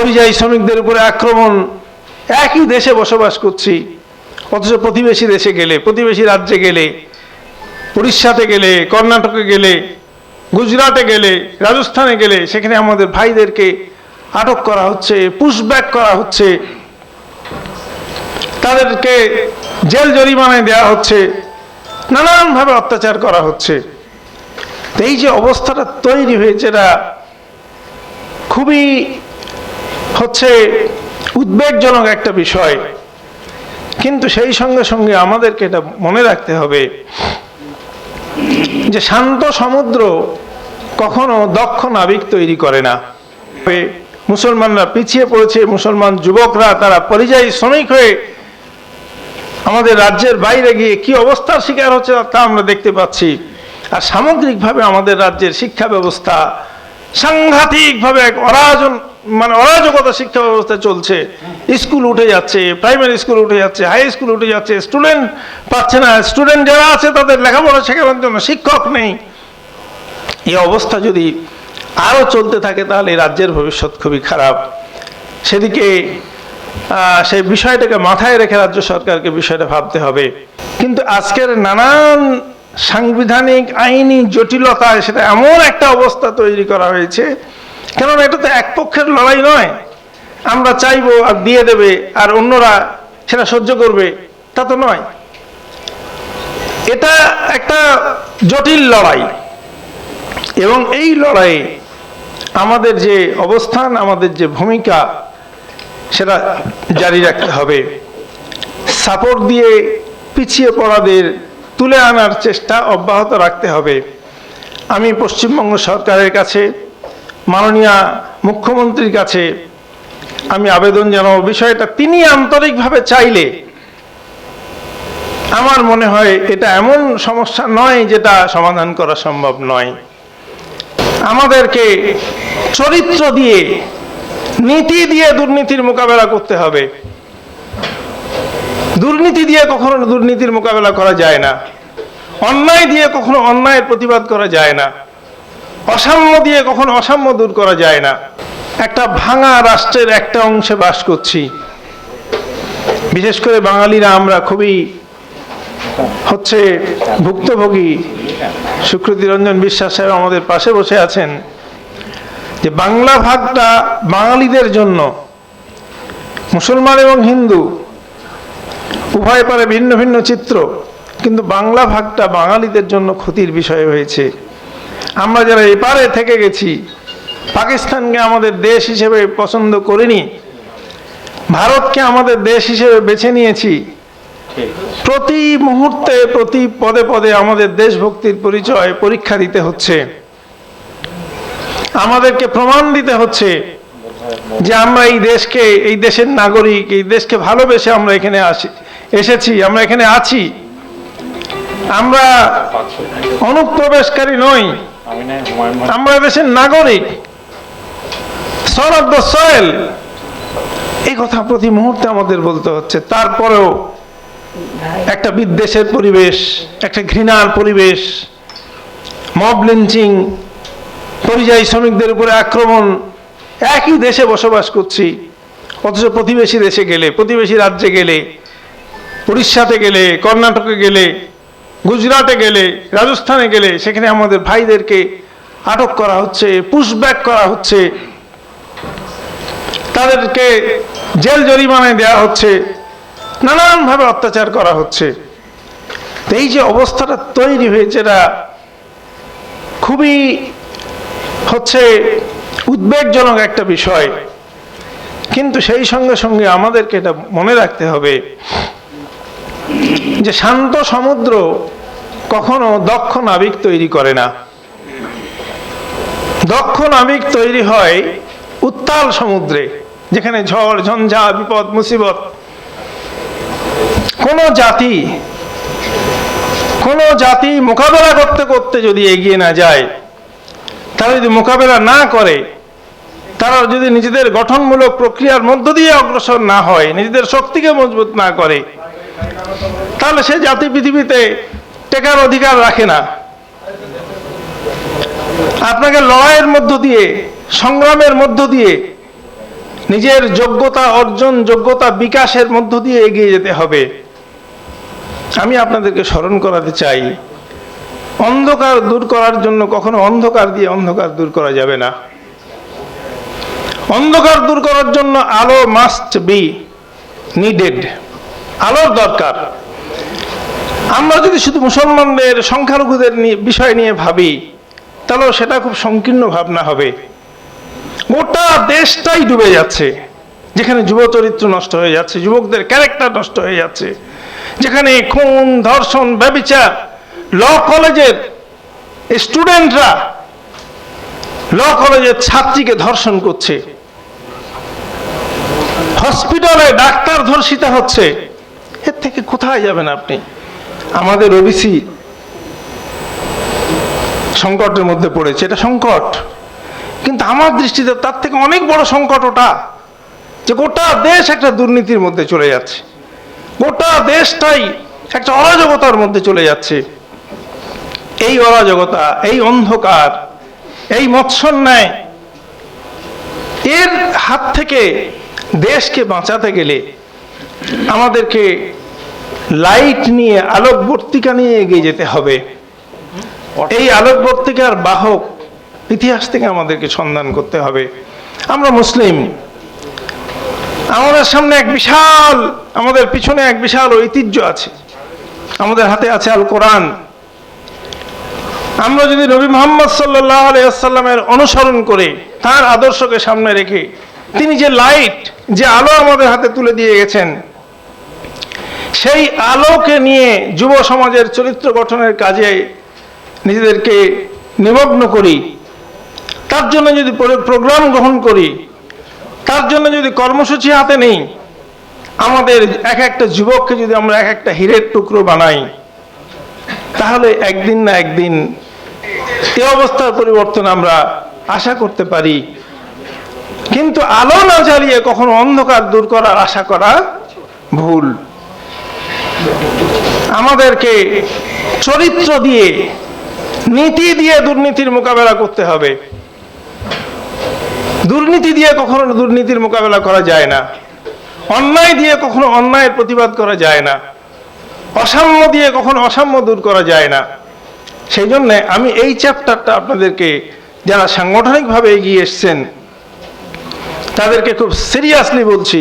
পরিযায়ী শ্রমিকদের উপরে আক্রমণ। একই দেশে বসবাস করছি। অথচ প্রতিবেশী দেশে গেলে, প্রতিবেশী রাজ্যে গেলে, উড়িষ্যাতে গেলে, কর্ণাটকে গেলে, গুজরাটে গেলে, রাজস্থানে গেলে, সেখানে আমাদের ভাইদেরকে আটক করা হচ্ছে পুশব্যাক করা হচ্ছে। তাদেরকে জেল জরিমানায় দেওয়া হচ্ছে। নানানভাবে অত্যাচার করা হচ্ছে। এই যে অবস্থাটা তৈরি হয়েছে, এটা খুবই হচ্ছে উদ্বেগজনক একটা বিষয়। কিন্তু সেই সঙ্গে সঙ্গে আমাদেরকে এটা মনে রাখতে হবে যে শান্ত সমুদ্র কখনো দক্ষ নাবিক তৈরি করে না। মুসলমানরা পিছিয়ে পড়েছে, মুসলমান যুবকরা তারা পরিযায়ী শ্রমিক হয়ে আমাদের রাজ্যের বাইরে গিয়ে কি অবস্থার শিকার হচ্ছে তা আমরা দেখতে পাচ্ছি। আর সামগ্রিকভাবে আমাদের রাজ্যের শিক্ষা ব্যবস্থা সাংঘাতিকভাবে এক অরাজন মানে অরাজকতা শিক্ষা ব্যবস্থা চলছে, স্কুল উঠে যাচ্ছে প্রাইমারি স্কুল উঠে যাচ্ছে হাই স্কুল উঠে যাচ্ছে স্টুডেন্ট পাচ্ছে না স্টুডেন্ট যারা আছে তাদের লেখাপড়া শেখানোর জন্য শিক্ষক নেই। এই অবস্থা যদি আরও চলতে থাকে তাহলে রাজ্যের ভবিষ্যৎ খুবই খারাপ। সেদিকে সেই বিষয়টাকে মাথায় রেখে রাজ্য সরকারকে বিষয়টা ভাবতে হবে। কিন্তু আজকের নানান সাংবিধানিক আইনি জটিলতায় সেটা এমন একটা অবস্থা তৈরি করা হয়েছে কেননা এটা তো এক পক্ষের লড়াই নয়। আমরা চাইব আর দিয়ে দেবে আর অন্যরা সেটা সহ্য করবে, তা তো নয়। এটা একটা জটিল লড়াই এবং এই লড়াইয়ে আমাদের যে অবস্থান, আমাদের যে ভূমিকা, সেটা জারি রাখতে হবে। সাপোর্ট দিয়ে পিছিয়ে পড়াদের তুলে আনার চেষ্টা অব্যাহত রাখতে হবে। আমি পশ্চিমবঙ্গ সরকারের কাছে মাননীয় মুখ্যমন্ত্রীর কাছে আমি আবেদন জানাব। বিষয়টা তিনি আন্তরিকভাবে চাইলে আমার মনে হয় এটা এমন সমস্যা নয় যেটা সমাধান করা সম্ভব নয়। আমাদেরকে চরিত্র দিয়ে, নীতি দিয়ে দুর্নীতির মোকাবেলা করতে হবে। দুর্নীতি দিয়ে কখনো দুর্নীতির মোকাবেলা করা যায় না। অন্যায় দিয়ে কখনো অন্যায়ের প্রতিবাদ করা যায় না। অসাম্য দিয়ে কখনো অসাম্য দূর করা যায় না। একটা ভাঙা রাষ্ট্রের একটা অংশে বাস করছি। বিশেষ করে বাঙালিরা আমরা খুবই হচ্ছে ভুক্তভোগী। সুকৃতি রঞ্জন বিশ্বাস সাহেব আমাদের পাশে বসে আছেন যে বাংলা ভাগটা বাঙালিদের জন্য, মুসলমান এবং হিন্দু, উভয় পারে ভিন্ন ভিন্ন চিত্র, কিন্তু বাংলা ভাগটা বাঙালিদের জন্য ক্ষতির বিষয় হয়েছে। আমরা যারা এপারে থেকে গেছি, পাকিস্তানকে আমাদের দেশ হিসেবে পছন্দ করিনি, ভারতকে আমাদের দেশ হিসেবে বেছে নিয়েছি, প্রতি মুহূর্তে, প্রতি পদে পদে আমাদের দেশভক্তির পরিচয় পরীক্ষা দিতে হচ্ছে। আমাদেরকে প্রমাণ দিতে হচ্ছে যে আমরা এই দেশকে, এই দেশের নাগরিক, এই দেশকে ভালোবেসে আমরা এখানে আসি, এসেছি, আমরা এখানে আছি। আমরা অনুপ্রবেশকারী নই। আমরা দেশের নাগরিক সন অফ দ্য সয়েল এই কথা প্রতি মুহূর্তে আমাদের বলতে হচ্ছে। তারপরেও একটা বিদ্বেষের পরিবেশ, একটা ঘৃণার পরিবেশ, মব লিঞ্চিং, পরিযায়ী শ্রমিকদের উপরে আক্রমণ, একই দেশে বসবাস করছি। অথচ প্রতিবেশী দেশে গেলে, প্রতিবেশী রাজ্যে গেলে, উড়িষ্যাতে গেলে, কর্ণাটকে গেলে গুজরাটে গেলে, রাজস্থানে গেলে, সেখানে আমাদের ভাইদেরকে আটক করা হচ্ছে পুশব্যাক করা হচ্ছে। তাদেরকে জেল জরিমানায় দেওয়া হচ্ছে নানানভাবে অত্যাচার করা হচ্ছে। এই যে অবস্থাটা তৈরি হয়েছে, এটা খুবই হচ্ছে উদ্বেগজনক একটা বিষয়। কিন্তু সেই সঙ্গে সঙ্গে আমাদেরকে এটা মনে রাখতে হবে যে শান্ত সমুদ্র কখনো দক্ষ নাবিক তৈরি করে না। দক্ষ নাবিক তৈরি হয় উত্তাল সমুদ্রে, যেখানে ঝড়, ঝঞ্ঝা, বিপদ, মুসিবত, কোন জাতি কোন জাতি মোকাবেলা করতে করতে যদি এগিয়ে না যায়, তারা যদি মোকাবেলা না করে, তারা যদি নিজেদের গঠনমূলক প্রক্রিয়ার মধ্য দিয়ে অগ্রসর না হয়, নিজেদের শক্তিকে মজবুত না করে তাহলে সে জাতি পৃথিবীতে টেকার অধিকার রাখে না। আপনাকে লড়াইয়ের মধ্য দিয়ে, সংগ্রামের মধ্য দিয়ে, নিজের যোগ্যতা অর্জন, যোগ্যতা বিকাশের মধ্য দিয়ে এগিয়ে যেতে হবে। আমি আপনাদেরকে স্মরণ করাতে চাই, অন্ধকার দূর করার জন্য কখনো অন্ধকার দিয়ে অন্ধকার দূর করা যাবে না। অন্ধকার দূর করার জন্য আলো মাস্ট বি নিডেড আলোর দরকার। আমরা যদি শুধু মুসলমানদের সংখ্যালঘুদের বিষয় নিয়ে ভাবি তাহলে সেটা খুব সংকীর্ণ ভাবনা হবে। গোটা দেশটাই ডুবে যাচ্ছে। যেখানে যুব চরিত্র নষ্ট হয়ে যাচ্ছে, যুবকদের ক্যারেক্টার নষ্ট হয়ে যাচ্ছে, যেখানে খুন, ধর্ষণ, ব্যবিচার ল কলেজের স্টুডেন্টরা ল কলেজের ছাত্রীকে ধর্ষণ করছে। হসপিটালে ডাক্তার ধর্ষিতা হচ্ছে। এর থেকে কোথায় যাবেন আপনি? আমাদের ওবিসি সংকটের মধ্যে পড়েছে, এটা সংকট। কিন্তু আমার দৃষ্টিতে তার থেকে অনেক বড় সংকট ওটা, যে গোটা দেশ একটা দুর্নীতির মধ্যে চলে যাচ্ছে। গোটা দেশটাই একটা অরাজকতার মধ্যে চলে যাচ্ছে। এই অরাজকতা, এই অন্ধকার, এই মৎসন্যায়, এর হাত থেকে, দেশকে বাঁচাতে গেলে আমাদেরকে লাইট নিয়ে আলোকবর্তিকা নিয়ে এগিয়ে যেতে হবে। এই আলোকবর্তিকার বাহক ইতিহাস থেকে আমাদেরকে সন্ধান করতে হবে। আমরা মুসলিম। আমাদের সামনে এক বিশাল, আমাদের পিছনে এক বিশাল ঐতিহ্য আছে। আমাদের হাতে আছে আল কোরআন। আমরা যদি নবী মোহাম্মদ সাল্লাহ আলিয়াল্লামের অনুসরণ করে তার আদর্শকে সামনে রেখে, তিনি যে লাইট, যে আলো আমাদের হাতে তুলে দিয়ে গেছেন সেই আলোকে নিয়ে যুব সমাজের চরিত্র গঠনের কাজে নিজেদেরকে নিমগ্ন করি। তার জন্য যদি প্রোগ্রাম গ্রহণ করি, তার জন্য যদি কর্মসূচি হাতে নেই, আমাদের এক একটা যুবককে যদি আমরা এক একটা হীরের টুকরো বানাই, তাহলে একদিন না একদিন এ অবস্থার পরিবর্তন আমরা আশা করতে পারি। কিন্তু আলো না জ্বালিয়ে কখনো অন্ধকার দূর করার আশা করা ভুল। আমাদেরকে চরিত্র দিয়ে, নীতি দিয়ে দুর্নীতির মোকাবেলা করতে হবে। দুর্নীতি দিয়ে কখনো দুর্নীতির মোকাবেলা করা যায় না। অন্যায় দিয়ে কখনো অন্যায়ের প্রতিবাদ করা যায় না। অসাম্য দিয়ে কখনো অসাম্য দূর করা যায় না। সেই জন্যে আমি এই চ্যাপ্টারটা আপনাদেরকে, যারা সাংগঠনিকভাবে এগিয়ে এসছেন, তাদেরকে খুব সিরিয়াসলি বলছি।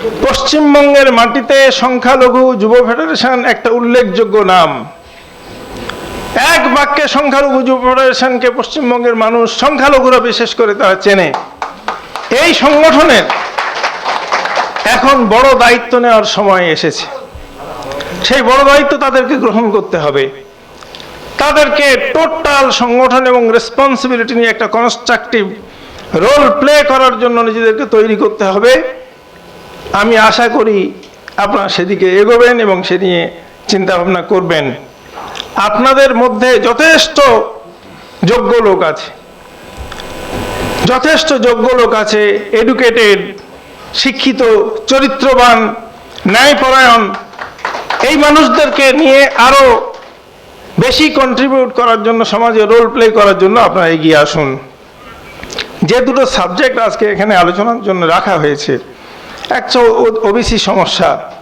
পশ্চিমবঙ্গের মাটিতে সংখ্যালঘু যুব ফেডারেশন একটা উল্লেখযোগ্য নাম। এক বাক্যে সংখ্যালঘু যুব ফেডারেশনকে পশ্চিমবঙ্গের মানুষ সংখ্যালঘুরা বিশেষ করে তারা চেনে। এই সংগঠনের এখন বড় দায়িত্ব নেওয়ার সময় এসেছে। সেই বড় দায়িত্ব তাদেরকে গ্রহণ করতে হবে। তাদেরকে টোটাল সংগঠন এবং রেসপন্সিবিলিটি নিয়ে একটা কনস্ট্রাকটিভ রোল প্লে করার জন্য নিজেদেরকে তৈরি করতে হবে। আমি আশা করি আপনারা সেদিকে এগোবেন এবং সে নিয়ে চিন্তা ভাবনা করবেন। আপনাদের মধ্যে যথেষ্ট যোগ্য লোক আছে। যথেষ্ট যোগ্য লোক আছে এডুকেটেড শিক্ষিত, চরিত্রবান, ন্যায়পরায়ণ। এই মানুষদেরকে নিয়ে আরও বেশি কন্ট্রিবিউট করার জন্য, সমাজে রোল প্লে করার জন্য আপনারা এগিয়ে আসুন। যে দুটো সাবজেক্ট আজকে এখানে আলোচনার জন্য রাখা হয়েছে একটা ওবিসি সমস্যা।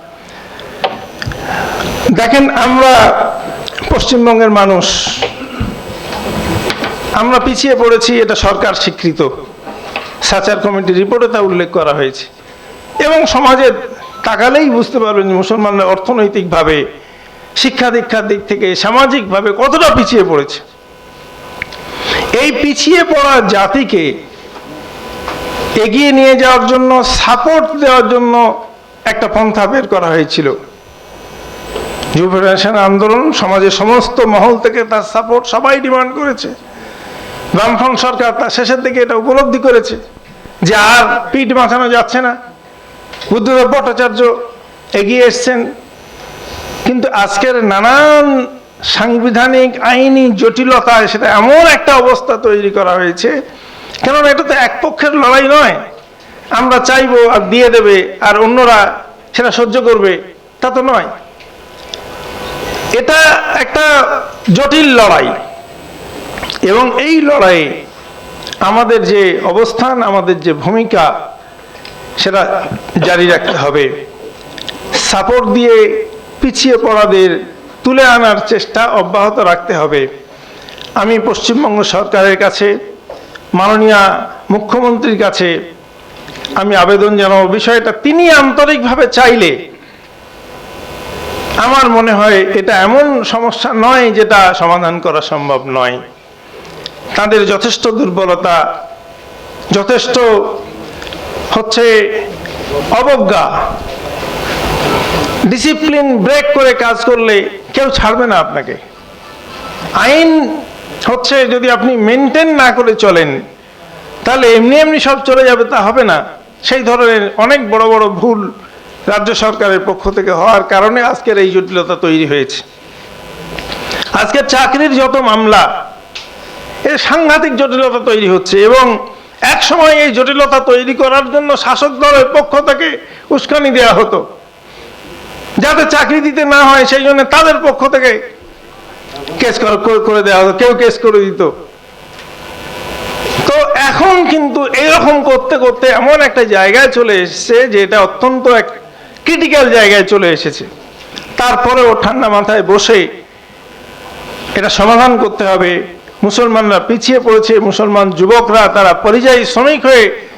দেখেন, আমরা পশ্চিমবঙ্গের মানুষ। আমরা পিছিয়ে পড়েছি, এটা সরকার স্বীকৃত। সাচার কমিটির রিপোর্টে তা উল্লেখ করা হয়েছে। এবং সমাজের তাকালেই বুঝতে পারবেন মুসলমানরা অর্থনৈতিকভাবে শিক্ষা দীক্ষার দিক থেকে, সামাজিকভাবে কতটা পিছিয়ে পড়েছে। এই পিছিয়ে পড়া জাতিকে এগিয়ে নিয়ে যাওয়ার জন্য সাপোর্ট দেওয়ার জন্য একটা পন্থা বের করা হয়েছিল। যুব ফেডারেশন আন্দোলন সমাজের সমস্ত মহল থেকে তার সাপোর্ট সবাই ডিমান্ড করেছে। বামফ্রন্ট সরকার তার শেষের দিকে এটা উপলব্ধি করেছে যে আর পিঠ বাঁচানো যাচ্ছে না। বুদ্ধদেব ভট্টাচার্য এগিয়ে এসছেন। কিন্তু আজকের নানান সাংবিধানিক আইনি জটিলতায় সেটা এমন একটা অবস্থা তৈরি করা হয়েছে কেননা এটা তো এক পক্ষের লড়াই নয়। আমরা চাইব আর দিয়ে দেবে আর অন্যরা সেটা সহ্য করবে, তা তো নয়। এটা একটা জটিল লড়াই এবং এই লড়াইয়ে আমাদের যে অবস্থান, আমাদের যে ভূমিকা, সেটা জারি রাখতে হবে। সাপোর্ট দিয়ে পিছিয়ে পড়াদের তুলে আনার চেষ্টা অব্যাহত রাখতে হবে। আমি পশ্চিমবঙ্গ সরকারের কাছে মাননীয় মুখ্যমন্ত্রীর কাছে আমি আবেদন জানাব। বিষয়টা তিনি আন্তরিকভাবে চাইলে আমার মনে হয় এটা এমন সমস্যা নয় যেটা সমাধান করা সম্ভব নয়। তাদের যথেষ্ট দুর্বলতা, যথেষ্ট হচ্ছে অবজ্ঞা। ডিসিপ্লিন ব্রেক করে কাজ করলে কেউ ছাড়বে না আপনাকে। আইন হচ্ছে যদি আপনি মেনটেন না করে চলেন, তাহলে এমনি এমনি সব চলে যাবে, তা হবে না। সেই ধরনের অনেক বড় বড় ভুল রাজ্য সরকারের পক্ষ থেকে হওয়ার কারণে আজকের এই জটিলতা তৈরি হয়েছে। আজকের চাকরির যত মামলা, এর সাংঘাতিক জটিলতা তৈরি হচ্ছে এবং এক সময় এই জটিলতা তৈরি করার জন্য শাসক দলের পক্ষ থেকে উস্কানি দেওয়া হতো। যাতে চাকরি দিতে না হয়, সেই জন্য তাদের পক্ষ থেকে কেস করে- দেওয়া হতো, কেউ কেস করে দিত। তো এখন কিন্তু এরকম করতে করতে এমন একটা জায়গায় চলে এসেছে যে এটা অত্যন্ত এক ক্রিটিক্যাল জায়গায় চলে এসেছে। তারপরেও ঠান্ডা মাথায় বসে এটা সমাধান করতে হবে। মুসলমানরা পিছিয়ে পড়েছে, মুসলমান যুবকরা, তারা পরিযায়ী শ্রমিক হয়ে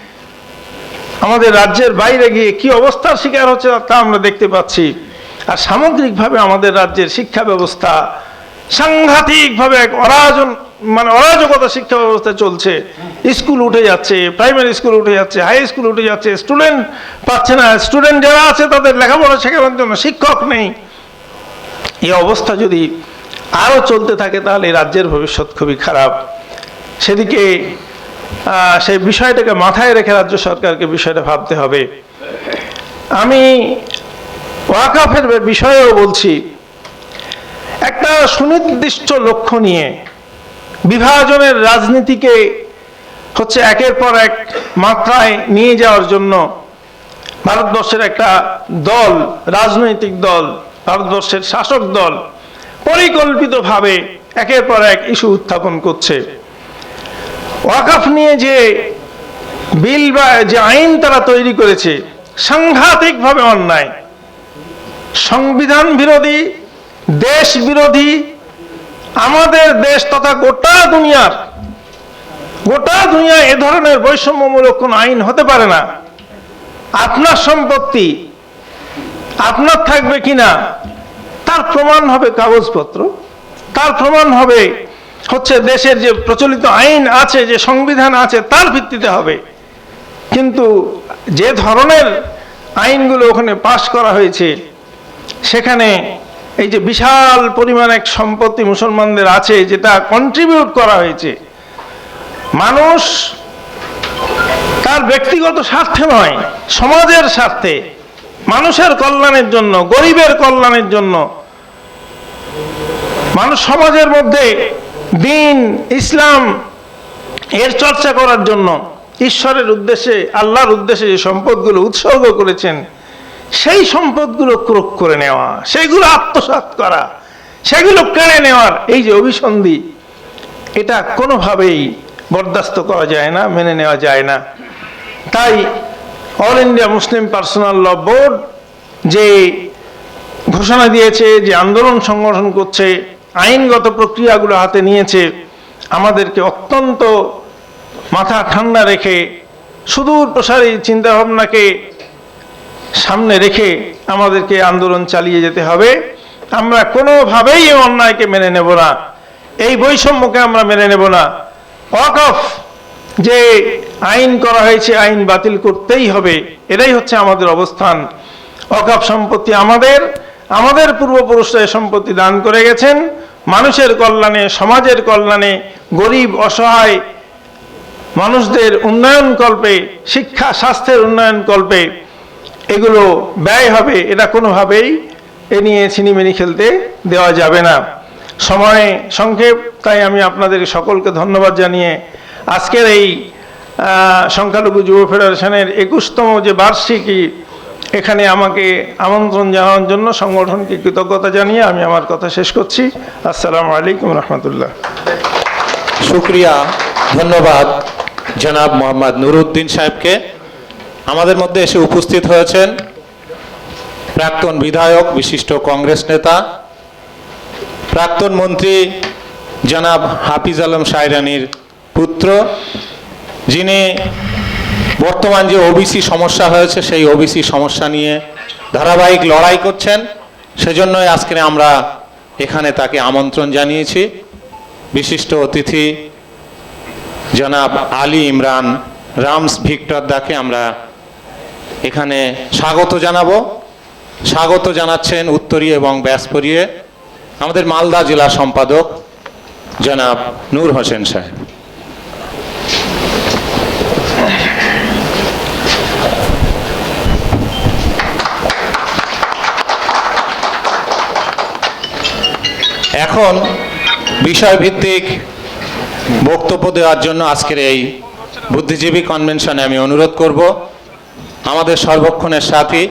আমাদের রাজ্যের বাইরে গিয়ে কি অবস্থার শিকার হচ্ছে তা আমরা দেখতে পাচ্ছি। আর সামগ্রিকভাবে আমাদের রাজ্যের শিক্ষা ব্যবস্থা সাংঘাতিকভাবে এক অরাজন মানে অরাজকতা শিক্ষা ব্যবস্থা চলছে। স্কুল উঠে যাচ্ছে, প্রাইমারি স্কুল উঠে যাচ্ছে, হাই স্কুল উঠে যাচ্ছে, স্টুডেন্ট পাচ্ছে না। স্টুডেন্ট যারা আছে তাদের লেখাপড়া শেখানোর জন্য শিক্ষক নেই। এই অবস্থা যদি আরও চলতে থাকে, তাহলে রাজ্যের ভবিষ্যৎ খুবই খারাপ। সেদিকে সেই বিষয়টাকে মাথায় রেখে রাজ্য সরকারকে বিষয়টা ভাবতে হবে। আমি ওয়াকাফের বিষয়েও বলছি একটা সুনির্দিষ্ট লক্ষ্য নিয়ে বিভাজনের রাজনীতিকে হচ্ছে একের পর এক মাত্রায় নিয়ে যাওয়ার জন্য ভারতবর্ষের একটা দল, রাজনৈতিক দল, ভারতবর্ষের শাসক দল পরিকল্পিতভাবে একের পর এক ইস্যু উত্থাপন করছে। ওয়াকাফ নিয়ে যে বিল বা যে আইন তারা তৈরি করেছে, সাংঘাতিকভাবে অন্যায়। সংবিধান বিরোধী দেশ বিরোধী আমাদের দেশ তথা গোটা দুনিয়ার, গোটা দুনিয়া এ ধরনের বৈষম্যমূলক কোনো আইন হতে পারে না। আপনার সম্পত্তি, আপনার থাকবে কিনা, তার প্রমাণ হবে কাগজপত্র। তার প্রমাণ হবে হচ্ছে দেশের যে প্রচলিত আইন আছে, যে সংবিধান আছে, তার ভিত্তিতে হবে। কিন্তু যে ধরনের আইনগুলো ওখানে পাশ করা হয়েছে, সেখানে এই যে বিশাল পরিমাণ এক সম্পত্তি মুসলমানদের আছে, যেটা কন্ট্রিবিউট করা হয়েছে, মানুষ তার ব্যক্তিগত স্বার্থে নয়, সমাজের স্বার্থে, মানুষের কল্যাণের জন্য, গরিবের কল্যাণের জন্য। মানুষ সমাজের মধ্যে দিন, ইসলাম, এর চর্চা করার জন্য, ঈশ্বরের উদ্দেশ্যে, আল্লাহর উদ্দেশ্যে যে সম্পদগুলো উৎসর্গ করেছেন সেই সম্পদগুলো ক্রোক করে নেওয়া, সেগুলো আত্মসাৎ করা, সেগুলো কেড়ে নেওয়ার এই যে অভিসন্ধি, এটা কোনোভাবেই বরদাস্ত করা যায় না, মেনে নেওয়া যায় না। তাই all India Muslim personal law board যে ঘোষণা দিয়েছে, যে আন্দোলন সংগঠন করছে, আইনগত প্রক্রিয়াগুলো হাতে নিয়েছে, আমাদেরকে অত্যন্ত মাথা ঠান্ডা রেখে সুদূর প্রসারী চিন্তাভাবনাকে সামনে রেখে আমাদেরকে আন্দোলন চালিয়ে যেতে হবে। আমরা কোনোভাবেই এই অন্যায়কে মেনে নেব না। এই বৈষম্যকে আমরা মেনে নেব না। ওয়াকফ যে আইন করা হয়েছে, আইন বাতিল করতেই হবে। এটাই হচ্ছে আমাদের অবস্থান। অকাপ সম্পত্তি আমাদের আমাদের পূর্বপুরুষরা এই সম্পত্তি দান করে গেছেন। মানুষের কল্যাণে, সমাজের কল্যাণে, গরিব, অসহায়, মানুষদের উন্নয়ন কল্পে, শিক্ষা, স্বাস্থ্যের উন্নয়ন কল্পে এগুলো ব্যয় হবে, এটা কোনোভাবেই এ নিয়ে ছিনিমিনি খেলতে দেওয়া যাবে না। সময় সংক্ষেপ, তাই আমি আপনাদের সকলকে ধন্যবাদ জানিয়ে আজকের এই সংখ্যালঘু যুব ফেডারেশনের একুশতম যে বার্ষিকী, এখানে আমাকে আমন্ত্রণ জানানোর জন্য সংগঠনকে কৃতজ্ঞতা জানিয়ে আমি আমার কথা শেষ করছি। আসসালামু আলাইকুম রহমতুল্লাহ। শুক্রিয়া, ধন্যবাদ, জনাব মোহাম্মদ নুরুদ্দিন সাহেবকে। আমাদের মধ্যে এসে উপস্থিত হয়েছেন প্রাক্তন বিধায়ক, বিশিষ্ট কংগ্রেস নেতা, প্রাক্তন মন্ত্রী জনাব হাফিজ আলম সাইরানির পুত্র, যিনি বর্তমান যে ওবিসি সমস্যা হয়েছে, সেই ওবিসি সমস্যা নিয়ে ধারাবাহিক লড়াই করছেন। সেজন্যই আজকে আমরা এখানে তাকে আমন্ত্রণ জানিয়েছি। বিশিষ্ট অতিথি জনাব আলী ইমরান রামস ভিক্টর দাকে আমরা এখানে স্বাগত জানাব। স্বাগত জানাচ্ছেন উত্তরীয় এবং ব্যাসপরিয়ে আমাদের মালদা জেলা সম্পাদক জনাব নূর হোসেন সাহেব। এখন বিষয়ভিত্তিক বক্তব্য দেওয়ার জন্য আজকের এই বুদ্ধিজীবী কনভেনশনে আমি অনুরোধ করব। আমাদের সর্বক্ষণের সাথী।